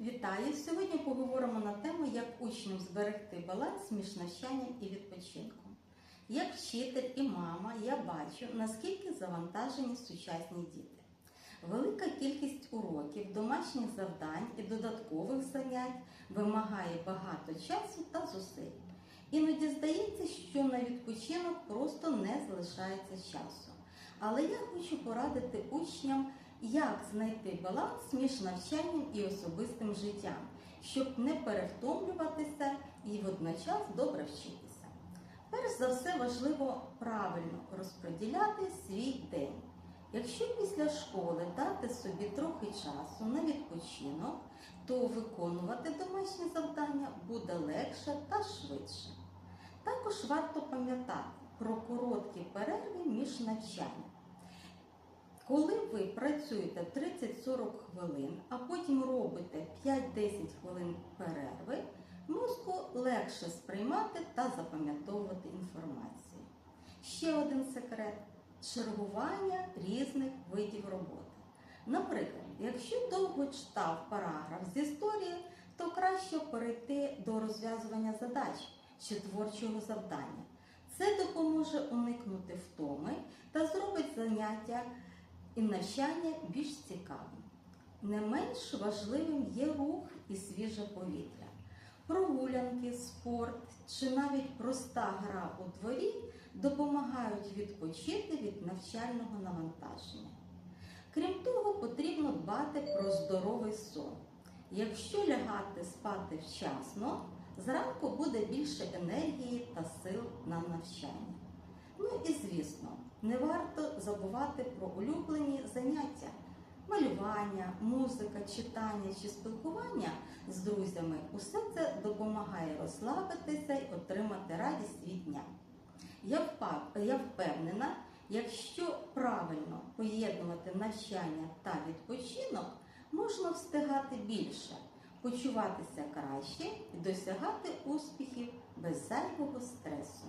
Вітаю! Сьогодні поговоримо на тему, як учням зберегти баланс між навчанням і відпочинком. Як вчитель і мама я бачу, наскільки завантажені сучасні діти. Велика кількість уроків, домашніх завдань і додаткових занять вимагає багато часу та зусиль. Іноді здається, що на відпочинок просто не залишається часу. Але я хочу порадити учням, як знайти баланс між навчанням і особистим життям, щоб не перевтомлюватися і водночас добре вчитися. Перш за все важливо правильно розподіляти свій день. Якщо після школи дати собі трохи часу на відпочинок, то виконувати домашні завдання буде легше та швидше. Також варто пам'ятати про короткі перерви між навчанням. Коли ви працюєте 30-40 хвилин, а потім робите 5-10 хвилин перерви, мозку легше сприймати та запам'ятовувати інформацію. Ще один секрет чергування різних видів роботи. Наприклад, якщо довго читав параграф з історії, то краще перейти до розв'язування задач чи творчого завдання. Це допоможе уникнути втоми та зробить заняття і навчання більш цікавим. Не менш важливим є рух і свіже повітря. Прогулянки, спорт чи навіть проста гра у дворі допомагають відпочити від навчального навантаження. Крім того, потрібно дбати про здоровий сон. Якщо лягати спати вчасно, зранку буде більше енергії та сил на навчання. Ну і звісно, не варто забувати про улюблені заняття. Малювання, музика, читання чи спілкування з друзями усе це допомагає розслабитися і отримати радість від дня. Я впевнена, якщо правильно поєднувати навчання та відпочинок, можна встигати більше, почуватися краще і досягати успіхів без зайвого стресу.